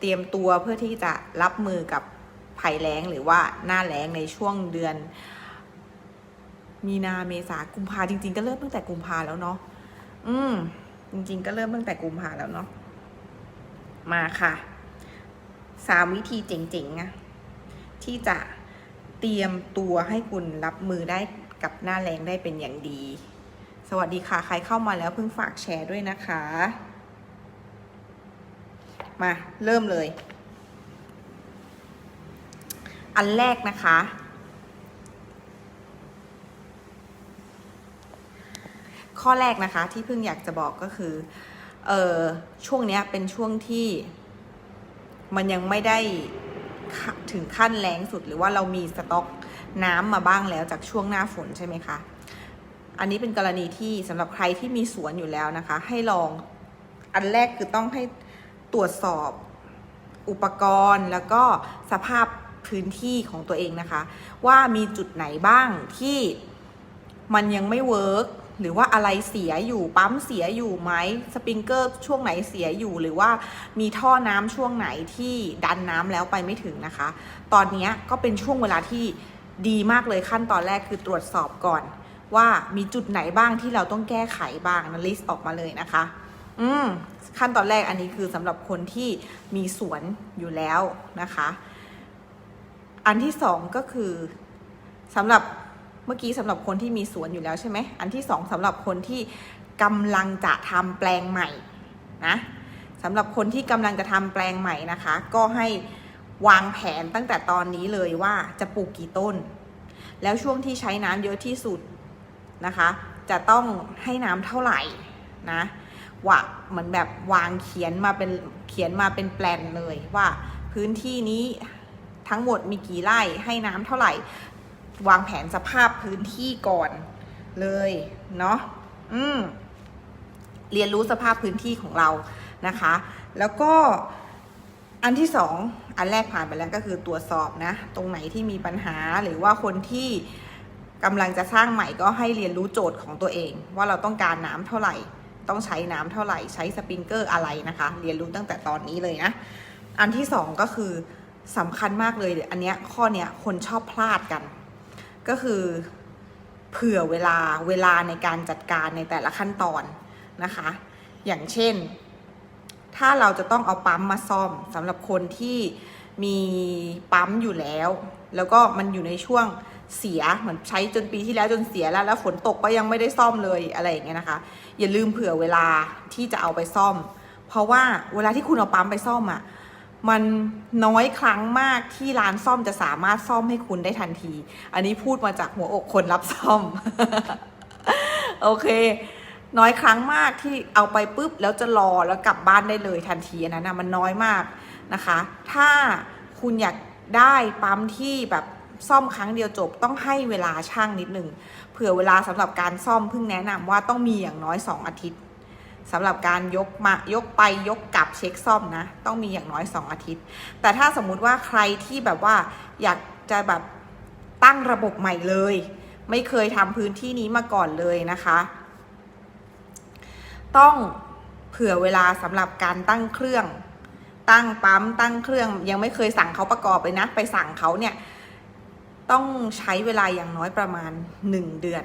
เตรียมตัวเพื่อที่จะรับมือกับภัยแล้งหรือว่าหน้าแล้งในช่วงเดือน มีนาเมษากุมภาจริง ๆ ก็เริ่มตั้งแต่กุมภาแล้วเนาะอืม จริง ๆ ก็เริ่มตั้งแต่กุมภาแล้วเนาะมาค่ะสามวิธีเจ๋งๆอะที่จะเตรียมตัวให้คุณรับมือได้กับหน้าแรงได้เป็นอย่างดี สวัสดีค่ะ ใครเข้ามาแล้วเพิ่งฝากแชร์ด้วยนะคะ มาเริ่มเลย อันแรกนะคะ ข้อแรกนะคะที่เพิ่งอยากจะบอกก็คือเออช่วงนี้เป็นช่วงที่มันยังไม่ได้ถึงขั้นแรงสุดหรือว่าเรามีสต็อกน้ำมาบ้างแล้วจากช่วงหน้าฝนใช่ไหมคะ อันนี้เป็นกรณีที่สำหรับใครที่มีสวนอยู่แล้วนะคะ ให้ลองอันแรกคือต้องให้ ตรวจสอบอุปกรณ์แล้วก็สภาพพื้นที่ของตัวเองนะคะ ว่ามีจุดไหนบ้างที่มันยังไม่เวิร์กหรือว่าอะไรเสียอยู่ปั๊มเสียอยู่ไหมสปริงเกอร์ช่วงไหนเสียอยู่ หรือว่ามีท่อน้ำช่วงไหนที่ดันน้ำแล้วไปไม่ถึงนะคะ ตอนนี้ก็เป็นช่วงเวลาที่ดีมากเลยขั้นตอนแรกคือตรวจสอบก่อน ว่ามีจุดไหนบ้างที่เราต้องแก้ไขบ้างนะลิสต์ออกมาเลยนะคะ อืมขั้นตอนแรกอันนี้คือสำหรับคนที่มีสวนอยู่แล้วนะคะ อันที่สองก็คือสำหรับเมื่อกี้สำหรับคนที่มีสวนอยู่แล้วใช่ไหมอันที่สองสำหรับคนที่กำลังจะทำแปลงใหม่นะสำหรับคนที่กำลังจะทำแปลงใหม่นะคะ ก็ให้วางแผนตั้งแต่ตอนนี้เลยว่าจะปลูกกี่ต้น แล้วช่วงที่ใช้น้ำเยอะที่สุดนะคะ จะต้องให้น้ำเท่าไหร่นะ ว่าเหมือนแบบวางเขียนมาเป็นเขียนมาเป็นแปลนเลยว่าพื้นที่นี้ทั้งหมดมีกี่ไร่ให้น้ำเท่าไหร่ วางแผนสภาพพื้นที่ก่อนเลยเนาะอืมเรียนรู้สภาพพื้นที่ของเรานะคะ แล้วก็อันที่สองอันแรกผ่านไปแล้วก็คือตรวจสอบนะ ตรงไหนที่มีปัญหาหรือว่าคนที่กำลังจะสร้างใหม่ก็ให้เรียนรู้โจทย์ของตัวเอง ว่าเราต้องการน้ำเท่าไหร่ ต้องใช้น้ำเท่าไหร่ใช้สปริงเกอร์อะไรนะคะ เรียนรู้ตั้งแต่ตอนนี้เลยนะ อันที่สองก็คือสำคัญมากเลยอันเนี้ยข้อเนี้ยคนชอบพลาดกัน ก็คือเผื่อเวลาเวลาในการจัดการในแต่ละขั้นตอนนะคะ อย่างเช่น ถ้าเราจะต้องเอาปั๊มมาซ่อมสำหรับคนที่มีปั๊มอยู่แล้ว แล้วก็มันอยู่ในช่วง เสียเหมือนใช้จนปีที่แล้วจนเสียแล้ว แล้วฝนตกก็ยังไม่ได้ซ่อมเลยอะไรอย่างเงี้ยนะคะ อย่าลืมเผื่อเวลาที่จะเอาไปซ่อม เพราะว่าเวลาที่คุณเอาปั๊มไปซ่อมอะ่ะมันน้อยครั้งมากที่ร้านซ่อมจะสามารถซ่อมให้คุณได้ทันที อันนี้พูดมาจากหัวอกคนรับซ่อม โอเค น้อยครั้งมากที่เอาไปปุ๊บแล้วจะรอแล้วกลับบ้านได้เลยทันทีอันนั้นนะมันน้อยมากนะคะ ถ้าคุณอยากได้ปั๊มที่แบบ ซ่อมครั้งเดียวจบต้องให้เวลาช่างนิดหนึ่งเผื่อเวลาสำหรับการซ่อมเพิ่งแนะนำว่าต้องมีอย่างน้อย 2 อาทิตย์สำหรับการยกมายกไปยกกลับเช็คซ่อมนะ ต้องมีอย่างน้อย 2 อาทิตย์ แต่ถ้าสมมุติว่าใครที่แบบว่าอยากจะแบบตั้งระบบใหม่เลย ไม่เคยทำพื้นที่นี้มาก่อนเลยนะคะ ต้องเผื่อเวลาสำหรับการตั้งเครื่อง ตั้งปั๊มตั้งเครื่อง ยังไม่เคยสั่งเขาประกอบเลยนะ ไปสั่งเขาเนี่ย ต้องใช้เวลาอย่างน้อยประมาณ 1 เดือน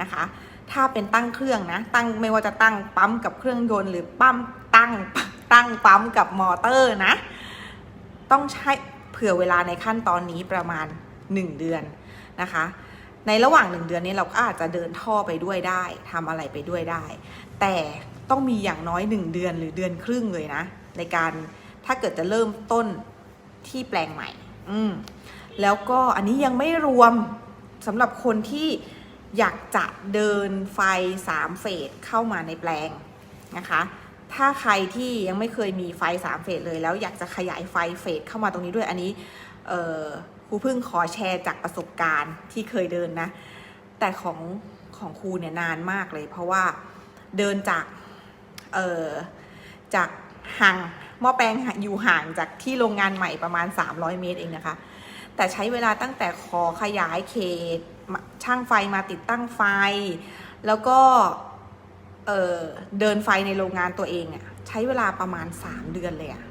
นะคะ ถ้าเป็นตั้งเครื่องนะ ตั้งไม่ว่าจะตั้งปั๊มกับเครื่องยนต์หรือปั๊มตั้งตั้งปั๊มกับมอเตอร์นะ ต้องใช้เผื่อเวลาในขั้นตอนนี้ประมาณ 1 เดือนนะคะ ในระหว่างหนึ่งเดือนนี้เราก็อาจจะเดินท่อไปด้วยได้ทำอะไรไปด้วยได้ แต่ต้องมีอย่างน้อยหนึ่งเดือนหรือเดือนครึ่งเลยนะ ในการถ้าเกิดจะเริ่มต้นที่แปลงใหม่ อืม แล้วก็อันนี้ยังไม่รวมสำหรับคนที่อยากจะเดินไฟ 3 เฟสเข้ามาในแปลงนะคะ ถ้าใครที่ยังไม่เคยมีไฟ 3 เฟสเลย แล้วอยากจะขยายไฟเฟสเข้ามาตรงนี้ด้วยอันนี้ครูเพิ่งขอแชร์จากประสบการณ์ที่เคยเดินนะ แต่ของของครูเนี่ยนานมากเลย เพราะว่าเดินจากเอ่อจากห่างหม้อแปลงอยู่ห่างจากที่โรงงานใหม่ประมาณ 300 เมตรเองนะคะ แต่ใช้เวลาตั้งแต่ขอขยายเขต ช่างไฟมาติดตั้งไฟ แล้วก็เเดินไฟในโรงงานตัวเองอะใช้เวลาประมาณ 3 เดือนเลยอะ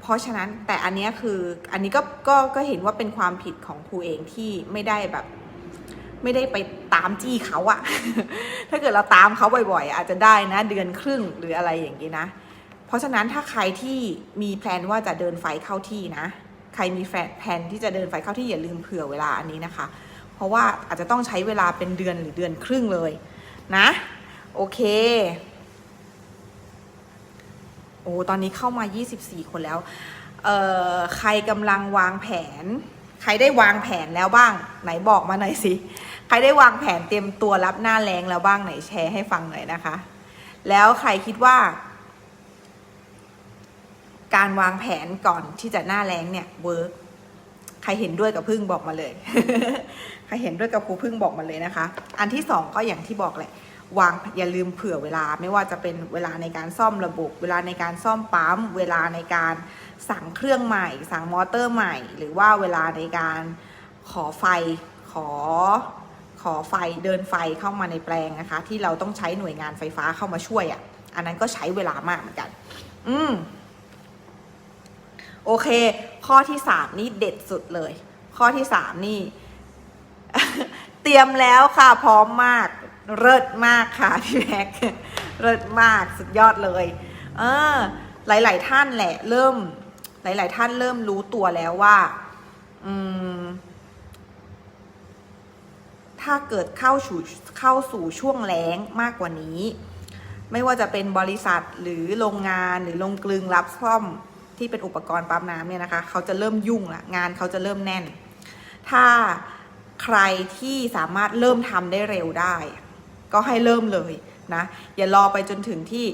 เพราะฉะนั้นแต่อันนี้คืออันนี้ก็ก็ก็เห็นว่าเป็นความผิดของครูเองที่ไม่ได้แบบ ไม่ได้ไปตามจี้เขาอะถ้าเกิดเราตามเขาบ่อยๆ อาจจะได้นะเดือนครึ่งหรืออะไรอย่างนี้นะ เพราะฉะนั้นถ้าใครที่มีแพลนว่าจะเดินไฟเข้าที่นะ ใครมีแฟนแพลนที่จะเดินไฟเข้าที่อย่าลืมเผื่อเวลาอันนี้นะคะ เพราะว่าอาจจะต้องใช้เวลาเป็นเดือนหรือเดือนครึ่งเลยนะ โอเค โอ้ตอนนี้เข้ามา 24 คนแล้ว เอ่อ ใครกำลังวางแผน ใครได้วางแผนแล้วบ้าง ไหนบอกมาหน่อยสิ ใครได้วางแผนเตรียมตัวรับหน้าแรงแล้วบ้างไหนแชร์ให้ฟังหน่อยนะคะ แล้วใครคิดว่า การวางแผนก่อนที่จะหน้าแรงเนี่ยเวิร์กใครเห็นด้วยกับพึ่งบอกมาเลย ใครเห็นด้วยกับครูพึ่งบอกมาเลยนะคะ อันที่สองก็อย่างที่บอกแหละวางอย่าลืมเผื่อเวลาไม่ว่าจะเป็นเวลาในการซ่อมระบบ เวลาในการซ่อมปั๊ม เวลาในการสั่งเครื่องใหม่ สั่งมอเตอร์ใหม่ หรือว่าเวลาในการขอไฟขอขอไฟเดินไฟเข้ามาในแปลงนะคะ ที่เราต้องใช้หน่วยงานไฟฟ้าเข้ามาช่วยอะ่ะ อันนั้นก็ใช้เวลามากเหมือนกัน อืม โอเค ข้อที่สามนี่เด็ดสุดเลย ข้อที่สามนี่ เตรียมแล้วค่ะ พร้อมมาก เลิศมากค่ะพี่แม็กเลิศมากสุดยอดเลย เออ หลาย ๆ ท่านแหละ เริ่ม หลาย ๆ ท่านเริ่มรู้ตัวแล้วว่า อืม ถ้าเกิดเข้าสู่เข้าสู่ช่วงแล้งมากกว่านี้ ไม่ว่าจะเป็นบริษัทหรือโรงงานหรือโรงกลึงรับซ่อม ที่เป็นอุปกรณ์ปั๊มน้ำเนี่ยนะคะ เขาจะเริ่มยุ่งละงานเขาจะเริ่มแน่น ถ้าใครที่สามารถเริ่มทำได้เร็วได้ ก็ให้เริ่มเลยนะอย่ารอไปจนถึงที่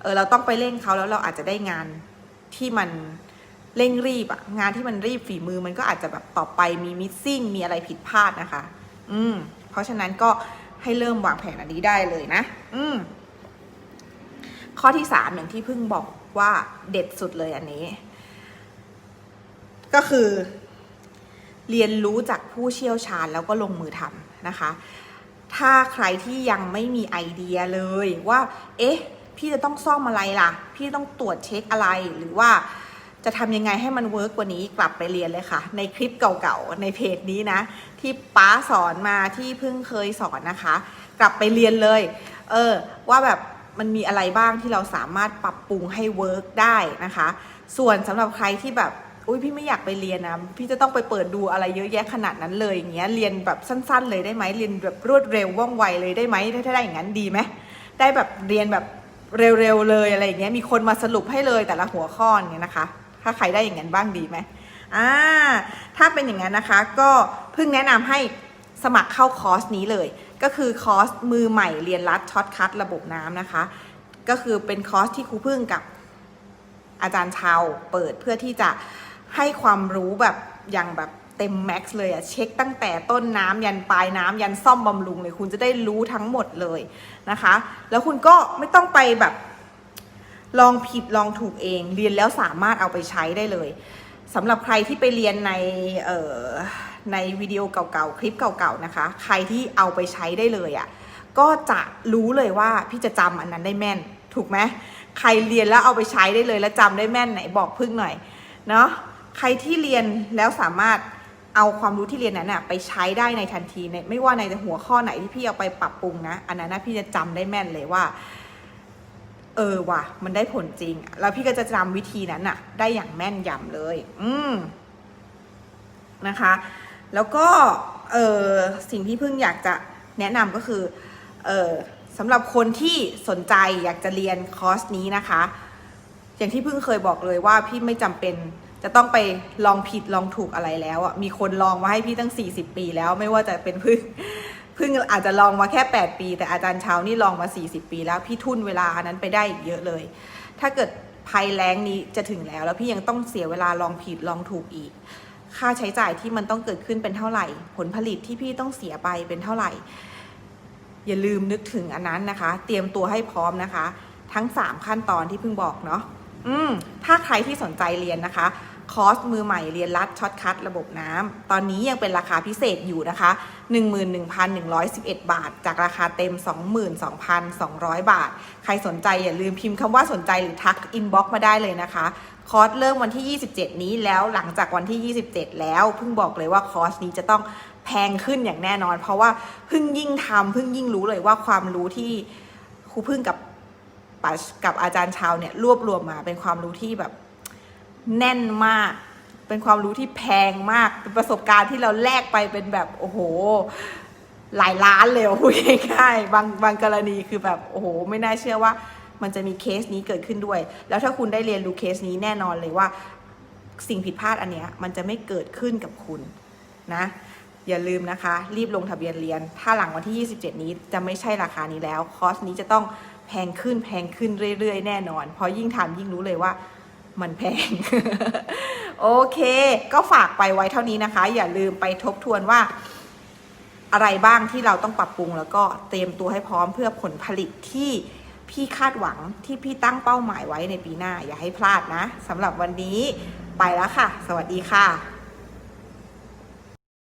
เออเราต้องไปเร่งเขาแล้วเราอาจจะได้งานที่มันเร่งรีบอะงานที่มันรีบฝีมือมันก็อาจจะแบบต่อไปมีมิสซิ่งมีอะไรผิดพลาดนะคะ อืม เพราะฉะนั้นก็ให้เริ่มวางแผนอันนี้ได้เลยนะ อืม ข้อที่สามอย่างที่เพิ่งบอก ว่าเด็ดสุดเลยอันนี้ ก็คือ เรียนรู้จากผู้เชี่ยวชาญแล้วก็ลงมือทำนะคะ ถ้าใครที่ยังไม่มีไอเดียเลยว่า เอ๊ะ พี่จะต้องซ่อมอะไรล่ะ พี่ต้องตรวจเช็คอะไรหรือว่าจะทำยังไงให้มันเวิร์กกว่านี้กลับไปเรียนเลยค่ะ ในคลิปเก่าๆ ในเพจนี้นะ ที่ป้าสอนมาที่เพิ่งเคยสอนนะคะ กลับไปเรียนเลย เออ ว่าแบบ มันมีอะไรบ้างที่เราสามารถปรับปรุงให้เวิร์กได้นะคะ ส่วนสำหรับใครที่แบบอุ้ยพี่ไม่อยากไปเรียนนะพี่จะต้องไปเปิดดูอะไรเยอะแยะขนาดนั้นเลยอย่างเงี้ยเรียนแบบสั้น ๆ เลยได้ไหมเรียนแบบรวดเร็วว่องไวเลยได้ไหมถ้าได้อย่างนั้นดีไหมได้แบบเรียนแบบเร็วๆเลยอะไรอย่างเงี้ยมีคนมาสรุปให้เลยแต่ละหัวข้อเงี้ยนะคะ ถ้าใครได้อย่างนั้นบ้างดีไหมอ่าถ้าเป็นอย่างนั้นนะคะ ก็เพิ่งแนะนำให้ สมัครเข้าคอร์สนี้เลย ก็คือคอร์สมือใหม่เรียนรัดช็อตคัทระบบน้ำนะคะ ก็คือเป็นคอร์สที่ครูพึ่งกับอาจารย์ชาวเปิดเพื่อที่จะให้ความรู้แบบอย่างแบบเต็มแม็กซ์เลยอะเช็คตั้งแต่ต้นน้ำยันปลายน้ำยันซ่อมบำรุงเลย คุณจะได้รู้ทั้งหมดเลยนะคะ แล้วคุณก็ไม่ต้องไปแบบลองผิดลองถูกเอง เรียนแล้วสามารถเอาไปใช้ได้เลยสำหรับใครที่ไปเรียนในเอ่อ ในวิดีโอเก่าๆ คลิปเก่าๆนะคะ ใครที่เอาไปใช้ได้เลยอะ่ะก็จะรู้เลยว่าพี่จะจำอันนั้นได้แม่น ถูกไหมใครเรียนแล้วเอาไปใช้ได้เลยแล้วจำได้แม่นไหนบอกพึ่งหน่อยเนาะใครที่เรียนแล้วสามารถเอาความรู้ที่เรียนนั้นน่ะไปใช้ได้ในทันทีในไม่ว่าในหัวข้อไหนที่พี่เอาไปปรับปรุงนะ อันนั้นนะพี่จะจำได้แม่นเลยว่า เออว่ะ มันได้ผลจริง แล้วพี่ก็จะจำวิธีนั้นอะได้อย่างแม่นยำเลย อืมนะคะ แล้วก็เออสิ่งที่เพิ่งอยากจะแนะนำก็คือเออสำหรับคนที่สนใจอยากจะเรียนคอร์สนี้นะคะ อย่างที่เพิ่งเคยบอกเลยว่าพี่ไม่จำเป็นจะต้องไปลองผิดลองถูกอะไรแล้วอะมีคนลองมาให้พี่ตั้ง 40 ปีแล้วไม่ว่าจะเป็นเพิ่งเพิ่งอาจจะลองมาแค่ 8 ปี แต่อาจารย์เช้านี่ลองมา 40 ปี แล้วพี่ทุ่นเวลานั้นไปได้เยอะเลย ถ้าเกิดภัยแล้งนี้จะถึงแล้ว แล้วพี่ยังต้องเสียเวลาลองผิดลองถูกอีก ค่าใช้จ่ายที่มันต้องเกิดขึ้นเป็นเท่าไหร่ ผลผลิตที่พี่ต้องเสียไปเป็นเท่าไหร่ อย่าลืมนึกถึงอันนั้นนะคะ เตรียมตัวให้พร้อมนะคะ ทั้ง 3 ขั้นตอนที่เพิ่งบอกเนาะอืมถ้าใครที่สนใจเรียนนะคะ คอร์สมือใหม่เรียนรัดช็อตคัทระบบน้ำตอนนี้ยังเป็นราคาพิเศษอยู่นะคะ 11,111 บาท จากราคาเต็ม 22,200 บาท ใครสนใจอย่าลืมพิมพ์คำว่าสนใจหรือทักอินบ็อกมาได้เลยนะคะ คอร์สเริ่มวันที่ 27 นี้แล้วหลังจากวันที่ 27 แล้วเพิ่งบอกเลยว่าคอร์สนี้จะต้องแพงขึ้นอย่างแน่นอน เพราะว่าเพิ่งยิ่งทำเพิ่งยิ่งรู้เลยว่าความรู้ที่ครูพึ่งกับกับอาจารย์ชาวเนี่ยรวบรวมมาเป็นความรู้ที่แบบ แน่นมาก เป็นความรู้ที่แพงมาก เป็นประสบการณ์ที่เราแลกไปเป็นแบบโอ้โห หลายล้านเลยพูดง่ายๆบางบางกรณีคือแบบโอ้โห ไม่น่าเชื่อว่า มันจะมีเคสนี้เกิดขึ้นด้วย แล้วถ้าคุณได้เรียนรู้เคสนี้แน่นอนเลยว่า สิ่งผิดพลาดอันเนี้ยมันจะไม่เกิดขึ้นกับคุณนะอย่าลืมนะคะ รีบลงทะเบียนเรียน ถ้าหลังวันที่ 27 นี้จะไม่ใช่ราคานี้แล้ว คอร์สนี้จะต้องแพงขึ้นแพงขึ้นเรื่อยๆ แน่นอน เพราะยิ่งทำยิ่งรู้เลยว่า มันแพง โอเค ก็ฝากไปไว้เท่านี้นะคะ อย่าลืมไปทบทวนว่า อะไรบ้างที่เราต้องปรับปรุง แล้วก็เตรียมตัวให้พร้อมเพื่อผลผลิตที่พี่คาดหวังที่พี่ตั้งเป้าหมายไว้ในปีหน้า อย่าให้พลาดนะสำหรับวันนี้ไปแล้วค่ะ สวัสดีค่ะ